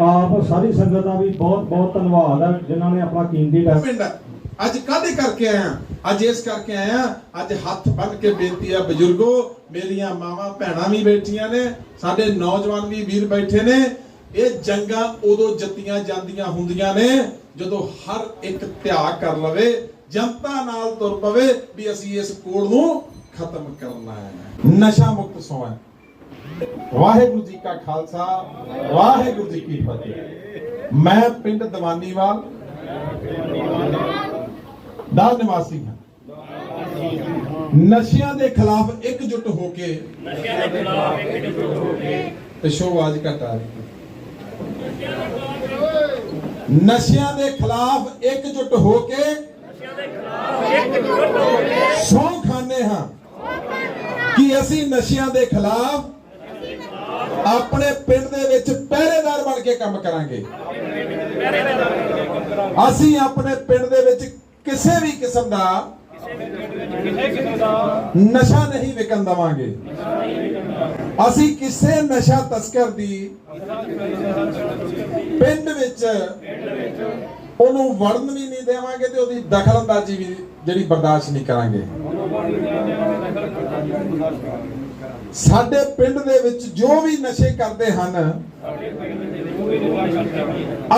ਆਪ ਸਾਰੀ ਸੰਗਤ ਦਾ ਵੀ ਬਹੁਤ ਬਹੁਤ ਧੰਨਵਾਦ ਹੈ, ਜਿਨ੍ਹਾਂ ਨੇ ਆਪਣਾ ਕੀਮਤੀ ਟਾਈਮ ਅੱਜ ਕਾਹਦੇ ਕਰਕੇ ਆਇਆ ਅੱਜ ਇਸ ਕਰਕੇ ਆਇਆ ਅੱਜ ਹੱਥ ਬੰਨ ਕੇ ਬੇਨਤੀ ਹੈ ਬਜ਼ੁਰਗੋ, ਮੇਰੀਆਂ ਮਾਵਾਂ, ਭੈਣਾਂ ਵੀ ਬੈਠੀਆਂ ਨੇ, ਸਾਡੇ ਨੌਜਵਾਨ ਵੀ ਵੀਰ ਬੈਠੇ ਨੇ। ਇਹ ਜੰਗਾਂ ਉਦੋਂ ਜਿੱਤੀਆਂ ਜਾਂਦੀਆਂ ਹੁੰਦੀਆਂ ਨੇ, ਜਦੋਂ ਹਰ ਇੱਕ ਤਿਆਗ ਕਰ ਲਵੇ, ਜਨਤਾ ਨਾਲ ਤੁਰ ਪਵੇ, ਵੀ ਅਸੀਂ ਇਸ ਕੋੜ ਨੂੰ ਖਤਮ ਕਰਨਾ ਹੈ ਨਸ਼ਾ ਮੁਕਤ ਸੋਣਾ ਵਾਹਿਗੁਰੂ ਜੀ ਕਾ ਖਾਲਸਾ ਵਾਹਿਗੁਰੂ ਜੀ ਕੀ ਫਤਿਹ। ਮੈਂ ਪਿੰਡ ਦੀਵਾਨੀਵਾਲ ਦਾ ਨਿਵਾਸੀ ਹਾਂ। ਨਸ਼ਿਆਂ ਦੇ ਖਿਲਾਫ ਇਕਜੁੱਟ ਹੋ ਕੇ ਨਸ਼ਿਆਂ ਦੇ ਖਿਲਾਫ ਇਕਜੁੱਟ ਹੋ ਕੇ ਪਿਛੋ ਆਵਾਜ਼ ਘਟਾ ਨਸ਼ਿਆਂ ਦੇ ਖਿਲਾਫ ਇਕਜੁੱਟ ਹੋ ਕੇ ਨਸ਼ਿਆਂ ਦੇ ਖਿਲਾਫ ਇਕਜੁੱਟ ਹੋ। ਕੇ ਸੌਂ ਹਾਂ। ਕਿ ਅਸੀਂ ਨਸ਼ਿਆਂ ਦੇ ਖਿਲਾਫ ਆਪਣੇ ਪਿੰਡ ਦੇ ਵਿੱਚ ਪਹਿਰੇਦਾਰ ਬਣ ਕੇ ਕੰਮ ਕਰਾਂਗੇ। ਅਸੀਂ ਆਪਣੇ ਪਿੰਡ ਦੇ ਵਿੱਚ ਕਿਸੇ ਵੀ ਕਿਸਮ ਦਾ ਨਸ਼ਾ ਨਹੀਂ ਵਿਕਣ ਦਵਾਂਗੇ। ਅਸੀਂ ਕਿਸੇ ਨਸ਼ਾ ਤਸਕਰ ਦੀ ਪਿੰਡ ਵਿੱਚ ਉਹਨੂੰ ਵੜਨ ਵੀ ਨਹੀਂ ਦੇਵਾਂਗੇ ਤੇ ਉਹਦੀ ਦਖਲ ਅੰਦਾਜ਼ੀ ਵੀ ਜਿਹੜੀ ਬਰਦਾਸ਼ਤ ਨਹੀਂ ਕਰਾਂਗੇ। ਸਾਡੇ ਪਿੰਡ ਦੇ ਵਿੱਚ ਜੋ ਵੀ ਨਸ਼ੇ ਕਰਦੇ ਹਨ,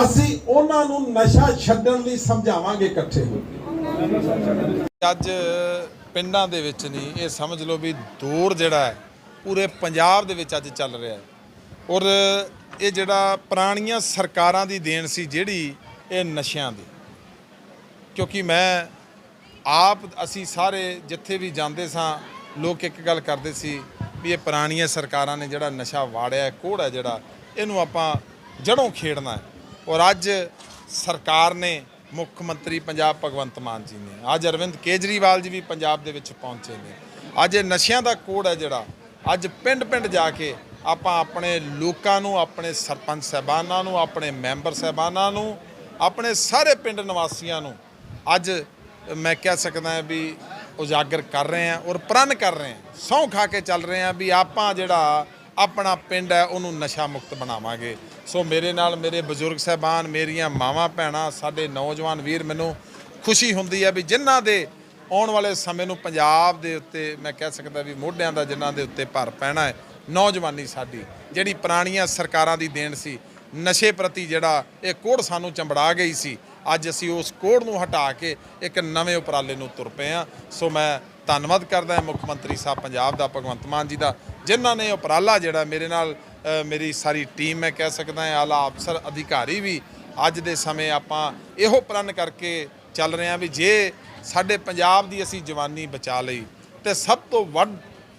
ਅਸੀਂ ਉਹਨਾਂ ਨੂੰ ਨਸ਼ਾ ਛੱਡਣ ਲਈ ਸਮਝਾਵਾਂਗੇ ਇਕੱਠੇ। ਹੋ ਕੇ ਅੱਜ ਪਿੰਡਾਂ ਦੇ ਵਿੱਚ ਨਹੀਂ, ਇਹ ਸਮਝ ਲਓ ਵੀ ਦੌਰ ਜਿਹੜਾ ਹੈ, ਪੂਰੇ ਪੰਜਾਬ ਦੇ ਵਿੱਚ ਅੱਜ ਚੱਲ ਰਿਹਾ ਹੈ। ਔਰ ਇਹ ਜਿਹੜਾ ਪੁਰਾਣੀਆਂ ਸਰਕਾਰਾਂ ਦੀ ਦੇਣ ਸੀ ਜਿਹੜੀ, ਇਹ ਨਸ਼ਿਆਂ ਦੀ। ਕਿਉਂਕਿ ਮੈਂ ਆਪ, ਅਸੀਂ ਸਾਰੇ ਜਿੱਥੇ ਵੀ ਜਾਂਦੇ ਸਾਂ, ਲੋਕ ਇੱਕ ਗੱਲ ਕਰਦੇ ਸੀ ਵੀ ਇਹ ਪੁਰਾਣੀਆਂ ਸਰਕਾਰਾਂ ਨੇ ਜਿਹੜਾ ਨਸ਼ਾ ਵਾੜਿਆ ਹੈ, ਕੋੜ ਹੈ ਜਿਹੜਾ ਇਹਨੂੰ ਆਪਾਂ ਜੜੋਂ ਖੇਡਣਾ ਹੈ। ਔਰ ਅੱਜ ਸਰਕਾਰ ਨੇ ਮੁੱਖ ਮੰਤਰੀ ਪੰਜਾਬ ਭਗਵੰਤ ਮਾਨ ਜੀ ਨੇ ਅੱਜ ਅਰਵਿੰਦ ਕੇਜਰੀਵਾਲ ਜੀ ਵੀ ਪੰਜਾਬ ਦੇ ਵਿੱਚ ਪਹੁੰਚੇ ਨੇ। ਅੱਜ ਇਹ ਨਸ਼ਿਆਂ ਦਾ ਕੋੜ ਹੈ ਜਿਹੜਾ ਅੱਜ ਪਿੰਡ-ਪਿੰਡ ਜਾ ਕੇ ਆਪਾਂ ਆਪਣੇ ਲੋਕਾਂ ਨੂੰ ਆਪਣੇ ਸਰਪੰਚ ਸਹਿਬਾਨਾਂ ਨੂੰ ਆਪਣੇ ਮੈਂਬਰ ਸਹਿਬਾਨਾਂ ਨੂੰ ਆਪਣੇ ਸਾਰੇ ਪਿੰਡ ਨਿਵਾਸੀਆਂ ਨੂੰ ਅੱਜ ਮੈਂ ਕਹਿ ਸਕਦਾ ਵੀ ਉਜਾਗਰ ਕਰ ਰਹੇ ਹਾਂ ਔਰ ਪ੍ਰਣ ਕਰ ਰਹੇ ਹਾਂ। ਸਹੁੰ ਖਾ ਕੇ ਚੱਲ ਰਹੇ ਹਾਂ ਵੀ ਆਪਾਂ ਜਿਹੜਾ ਆਪਣਾ ਪਿੰਡ ਹੈ, ਉਹਨੂੰ ਨਸ਼ਾ ਮੁਕਤ ਬਣਾਵਾਂਗੇ। ਸੋ ਮੇਰੇ ਨਾਲ ਮੇਰੇ ਬਜ਼ੁਰਗ ਸਹਿਬਾਨ, ਮੇਰੀਆਂ ਮਾਵਾਂ, ਭੈਣਾਂ, ਸਾਡੇ ਨੌਜਵਾਨ ਵੀਰ ਮੈਨੂੰ ਖੁਸ਼ੀ ਹੁੰਦੀ ਹੈ ਵੀ ਜਿਨ੍ਹਾਂ ਦੇ ਆਉਣ ਵਾਲੇ ਸਮੇਂ ਨੂੰ ਪੰਜਾਬ ਦੇ ਉੱਤੇ ਮੈਂ ਕਹਿ ਸਕਦਾ ਵੀ ਮੋਢਿਆਂ ਦਾ ਜਿਨ੍ਹਾਂ ਦੇ ਉੱਤੇ ਭਰ ਪੈਣਾ ਹੈ, ਨੌਜਵਾਨੀ ਸਾਡੀ, ਜਿਹੜੀ ਪੁਰਾਣੀਆਂ ਸਰਕਾਰਾਂ ਦੀ ਦੇਣ ਸੀ, ਨਸ਼ੇ ਪ੍ਰਤੀ ਜਿਹੜਾ ਇਹ ਕੋੜ ਸਾਨੂੰ ਚੰਬੜਾ ਗਈ ਸੀ ਅੱਜ ਅਸੀਂ ਉਸ ਕੋੜ ਨੂੰ ਹਟਾ ਕੇ ਇੱਕ ਨਵੇਂ ਉਪਰਾਲੇ ਨੂੰ ਤੁਰ ਪਏ ਹਾਂ। ਸੋ ਮੈਂ ਧੰਨਵਾਦ ਕਰਦਾ ਹਾਂ ਮੁੱਖ ਮੰਤਰੀ ਸਾਹਿਬ ਪੰਜਾਬ ਦਾ, ਭਗਵੰਤ ਮਾਨ ਜੀ ਦਾ, ਜਿਨ੍ਹਾਂ ਨੇ ਉਪਰਾਲਾ ਜਿਹੜਾ ਮੇਰੇ ਨਾਲ ਮੇਰੀ ਸਾਰੀ ਟੀਮ ਮੈਂ ਕਹਿ ਸਕਦਾ ਹਾਂ, ਆਲਾ ਅਫਸਰ, ਅਧਿਕਾਰੀ ਵੀ ਅੱਜ ਦੇ ਸਮੇਂ ਆਪਾਂ ਇਹੋ ਪ੍ਰਣ ਕਰਕੇ ਚੱਲ ਰਹੇ ਹਾਂ ਵੀ ਜੇ ਸਾਡੇ ਪੰਜਾਬ ਦੀ ਅਸੀਂ ਜਵਾਨੀ ਬਚਾ ਲਈ, ਤੇ ਸਭ ਤੋਂ ਵੱਡ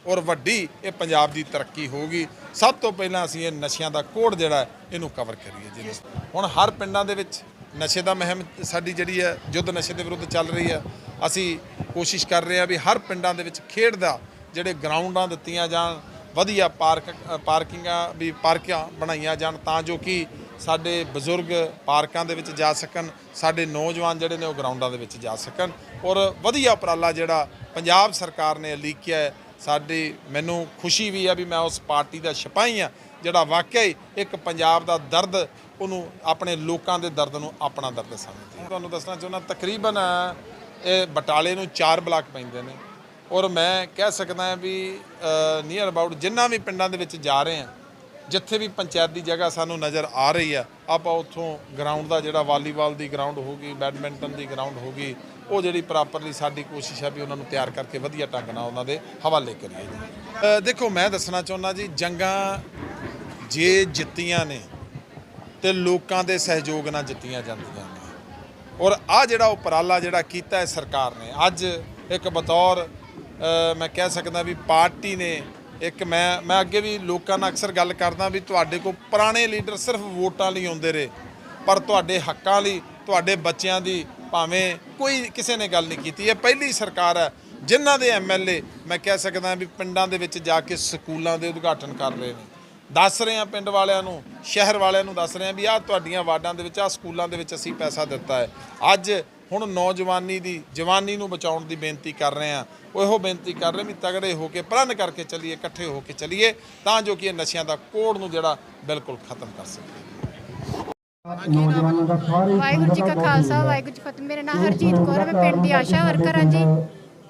ਔਰ ਵੱਡੀ ਇਹ ਪੰਜਾਬ ਦੀ ਤਰੱਕੀ ਹੋਊਗੀ। ਸਭ ਤੋਂ ਪਹਿਲਾਂ ਅਸੀਂ ਇਹ ਨਸ਼ਿਆਂ ਦਾ ਕੋੜ ਜਿਹੜਾ ਇਹਨੂੰ ਕਵਰ ਕਰੀਏ ਜੀ। ਹੁਣ ਹਰ ਪਿੰਡਾਂ ਦੇ ਵਿੱਚ ਨਸ਼ੇ ਦਾ ਮਹਿਮ ਸਾਡੀ ਜਿਹੜੀ ਹੈ, ਯੁੱਧ ਨਸ਼ੇ ਦੇ ਵਿਰੁੱਧ ਚੱਲ ਰਹੀ ਹੈ। ਅਸੀਂ ਕੋਸ਼ਿਸ਼ ਕਰ ਰਹੇ ਹਾਂ ਵੀ ਹਰ ਪਿੰਡਾਂ ਦੇ ਵਿੱਚ ਖੇਡ ਦਾ ਜਿਹੜੇ ਗਰਾਊਂਡਾਂ ਦਿੱਤੀਆਂ ਜਾਣ, ਵਧੀਆ ਪਾਰਕ ਪਾਰਕਿੰਗਾਂ ਵੀ ਪਾਰਕਾਂ ਬਣਾਈਆਂ ਜਾਣ ਤਾਂ ਜੋ ਕਿ ਸਾਡੇ ਬਜ਼ੁਰਗ ਪਾਰਕਾਂ ਦੇ ਵਿੱਚ ਜਾ ਸਕਣ, ਸਾਡੇ ਨੌਜਵਾਨ ਜਿਹੜੇ ਨੇ ਉਹ ਗਰਾਊਂਡਾਂ ਦੇ ਵਿੱਚ ਜਾ ਸਕਣ ਔਰ ਵਧੀਆ ਉਪਰਾਲਾ ਜਿਹੜਾ ਪੰਜਾਬ ਸਰਕਾਰ ਨੇ ਲੀਕਿਆ ਹੈ, ਸਾਡੀ ਮੈਨੂੰ ਖੁਸ਼ੀ ਵੀ ਹੈ ਵੀ ਮੈਂ ਉਸ ਪਾਰਟੀ ਦਾ ਸਿਪਾਹੀ ਆ ਜਿਹੜਾ ਵਾਕਿਆ ਹੀ ਇੱਕ ਪੰਜਾਬ ਦਾ ਦਰਦ ਉਹਨੂੰ ਆਪਣੇ ਲੋਕਾਂ ਦੇ ਦਰਦ ਨੂੰ ਆਪਣਾ ਦਰਦ ਸਮਝਦਾ ਤੁਹਾਨੂੰ ਦੱਸਣਾ ਚਾਹੁੰਦਾ, ਤਕਰੀਬਨ ਇਹ ਬਟਾਲੇ ਨੂੰ ਚਾਰ ਬਲਾਕ ਪੈਂਦੇ ਨੇ। ਔਰ ਮੈਂ ਕਹਿ ਸਕਦਾ ਵੀ ਨੀਅਰ ਅਬਾਊਟ ਜਿੰਨਾ ਵੀ ਪਿੰਡਾਂ ਦੇ ਵਿੱਚ ਜਾ ਰਹੇ ਆ ਜਿੱਥੇ ਵੀ ਪੰਚਾਇਤ ਦੀ ਜਗ੍ਹਾ ਸਾਨੂੰ ਨਜ਼ਰ ਆ ਰਹੀ ਆ ਆਪਾਂ ਉੱਥੋਂ ਗਰਾਊਂਡ ਦਾ ਜਿਹੜਾ ਵਾਲੀਬਾਲ ਦੀ ਗਰਾਊਂਡ ਹੋਗੀ ਬੈਡਮਿੰਟਨ ਦੀ ਗਰਾਊਂਡ ਹੋਗੀ ਉਹ ਜਿਹੜੀ ਪ੍ਰੋਪਰਲੀ ਸਾਡੀ ਕੋਸ਼ਿਸ਼ ਹੈ ਵੀ ਉਹਨਾਂ ਨੂੰ ਤਿਆਰ ਕਰਕੇ ਵਧੀਆ ਢੰਗ ਨਾਲ ਉਹਨਾਂ ਦੇ ਹਵਾਲੇ ਕਰੀਏ। ਦੇਖੋ, ਮੈਂ ਦੱਸਣਾ ਚਾਹੁੰਦਾ ਜੀ, ਜੰਗਾਂ ਜੇ ਜਿੱਤੀਆਂ ਨੇ ਤੇ ਲੋਕਾਂ ਦੇ ਸਹਿਯੋਗ ਨਾਲ ਜਿੱਤੀਆਂ ਜਾਂਦੀਆਂ ਨੇ। ਔਰ ਆ ਜਿਹੜਾ ਉਪਰਾਲਾ ਜਿਹੜਾ ਕੀਤਾ ਹੈ ਸਰਕਾਰ ਨੇ, ਅੱਜ ਇੱਕ ਬਤੌਰ ਮੈਂ ਕਹਿ ਸਕਦਾ ਵੀ ਪਾਰਟੀ ਨੇ ਇੱਕ ਮੈਂ ਮੈਂ ਅੱਗੇ ਵੀ ਲੋਕਾਂ ਨਾਲ ਅਕਸਰ ਗੱਲ ਕਰਦਾ ਵੀ ਤੁਹਾਡੇ ਕੋਲ ਪੁਰਾਣੇ ਲੀਡਰ ਸਿਰਫ ਵੋਟਾਂ ਲਈ ਆਉਂਦੇ ਰਹੇ, ਪਰ ਤੁਹਾਡੇ ਹੱਕਾਂ ਲਈ, ਤੁਹਾਡੇ ਬੱਚਿਆਂ ਦੀ ਭਾਵੇਂ ਕੋਈ ਕਿਸੇ ਨੇ ਗੱਲ ਨਹੀਂ ਕੀਤੀ। ਇਹ ਪਹਿਲੀ ਸਰਕਾਰ ਹੈ ਜਿਨ੍ਹਾਂ ਦੇ ਐਮਐਲਏ ਮੈਂ ਕਹਿ ਸਕਦਾ ਵੀ ਪਿੰਡਾਂ ਦੇ ਵਿੱਚ ਜਾ ਕੇ ਸਕੂਲਾਂ ਦੇ ਉਦਘਾਟਨ ਕਰ ਰਹੇ ਨੇ। ਦੱਸ ਰਹੇ ਆ ਪਿੰਡ ਵਾਲਿਆਂ ਨੂੰ ਸ਼ਹਿਰ ਵਾਲਿਆਂ ਨੂੰ ਦੱਸ ਰਹੇ ਆ ਵੀ ਆਹ ਤੁਹਾਡੀਆਂ ਵਾਰਡਾਂ ਦੇ ਵਿੱਚ ਆਹ ਸਕੂਲਾਂ ਦੇ ਵਿੱਚ ਅਸੀਂ ਪੈਸਾ ਦਿੱਤਾ ਹੈ। ਅੱਜ ਹੁਣ ਨੌਜਵਾਨੀ ਦੀ ਜਵਾਨੀ ਨੂੰ ਬਚਾਉਣ ਦੀ ਬੇਨਤੀ ਕਰ ਰਹੇ ਆ ਉਹ ਇਹੋ ਬੇਨਤੀ ਕਰ ਰਹੇ ਵੀ ਤਗੜੇ ਹੋ ਕੇ ਪ੍ਰਣ ਕਰਕੇ ਚੱਲੀਏ ਇਕੱਠੇ ਹੋ ਕੇ ਚੱਲੀਏ ਤਾਂ ਜੋ ਕਿ ਇਹ ਨਸ਼ਿਆਂ ਦਾ ਕੋੜ ਨੂੰ ਜਿਹੜਾ ਬਿਲਕੁਲ ਖਤਮ ਕਰ ਸਕੀਏ ਨੌਜਵਾਨਾਂ ਦਾ ਸਾਰੇ ਵਾਹਿਗੁਰੂ ਜੀ ਕਾ ਖਾਲਸਾ ਵਾਹਿਗੁਰੂ ਜੀ ਫਤਿਹ। ਮੇਰਾ ਨਾਮ ਹਰਜੀਤ ਕੌਰ ਹੈ ਮੈਂ ਪਿੰਡ ਦੀ ਆਸ਼ਾ ਵਰਕਰ ਹਾਂ ਜੀ।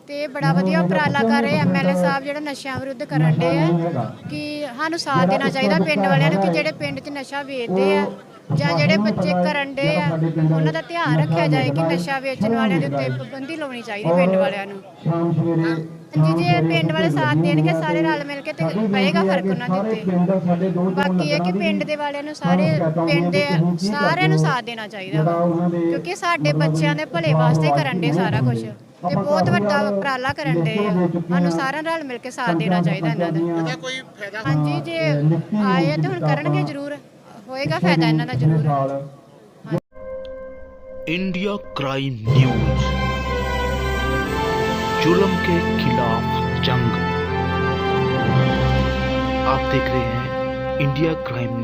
ਤੇ ਬੜਾ ਵਧੀਆ ਉਪਰਾਲਾ ਕਰ ਰਹੇ ਐਮਐਲਏ ਸਾਹਿਬ ਜਿਹੜਾ ਨਸ਼ਿਆਂ ਵਿਰੁੱਧ ਕਰਨ ਦੇ ਆ, ਕਿ ਸਾਨੂੰ ਸਾਥ ਦੇਣਾ ਚਾਹੀਦਾ ਪਿੰਡ ਵਾਲਿਆਂ ਨੂੰ ਕਿ ਜਿਹੜੇ ਪਿੰਡ 'ਚ ਨਸ਼ਾ ਵੇਚਦੇ ਆ ਜਾਂ ਜਿਹੜੇ ਬੱਚੇ ਕਰਨ ਦੇ ਆ, ਉਹਨਾਂ ਦਾ ਧਿਆਨ ਰੱਖਿਆ ਜਾਏ ਕਿ ਨਸ਼ਾ ਵੇਚਣ ਵਾਲਿਆਂ ਦੇ ਉੱਤੇ ਪਾਬੰਦੀ ਲਾਉਣੀ ਚਾਹੀਦੀ ਪਿੰਡ ਵਾਲਿਆਂ ਨੂੰ। ਜੀ ਜੇ ਪਿੰਡ ਵਾਲੇ ਸਾਥ ਦੇਣਗੇ, ਸਾਰੇ ਰਲ ਮਿਲ ਕੇ ਤੇ ਪਏਗਾ ਫ਼ਰਕ ਉਹਨਾਂ ਦੇ ਉੱਤੇ। ਬਾਕੀ ਇਹ ਕਿ ਪਿੰਡ ਦੇ ਵਾਲਿਆਂ ਨੂੰ ਸਾਰੇ ਪਿੰਡ ਦੇ ਸਾਰਿਆਂ ਨੂੰ ਸਾਥ ਦੇਣਾ ਚਾਹੀਦਾ ਵਾ ਉਹਨਾਂ ਕਿਉਂਕਿ ਸਾਡੇ ਬੱਚਿਆਂ ਦੇ ਭਲੇ ਵਾਸਤੇ ਕਰਨ ਦੇ ਸਾਰਾ ਕੁਝ ਤੇ ਬਹੁਤ ਵੱਡਾ ਉਪਰਾਲਾ ਕਰਨ ਦੇ ਸਾਨੂੰ ਸਾਰਿਆਂ ਨਾਲ ਮਿਲ ਕੇ ਸਾਥ ਦੇਣਾ ਚਾਹੀਦਾ ਇਹਨਾਂ ਦਾ ਇਹਦਾ ਕੋਈ ਫਾਇਦਾ ਹਾਂਜੀ ਜੇ ਆਏ ਆ ਤੇ ਹੁਣ ਕਰਨਗੇ ਜ਼ਰੂਰ ਹੋਏਗਾ ਫਾਇਦਾ ਇਹਨਾਂ ਦਾ ਜ਼ਰੂਰ ਨਾਲ इंडिया क्राइम न्यूज जुल्म के खिलाफ जंग आप देख रहे हैं इंडिया क्राइम न्यूज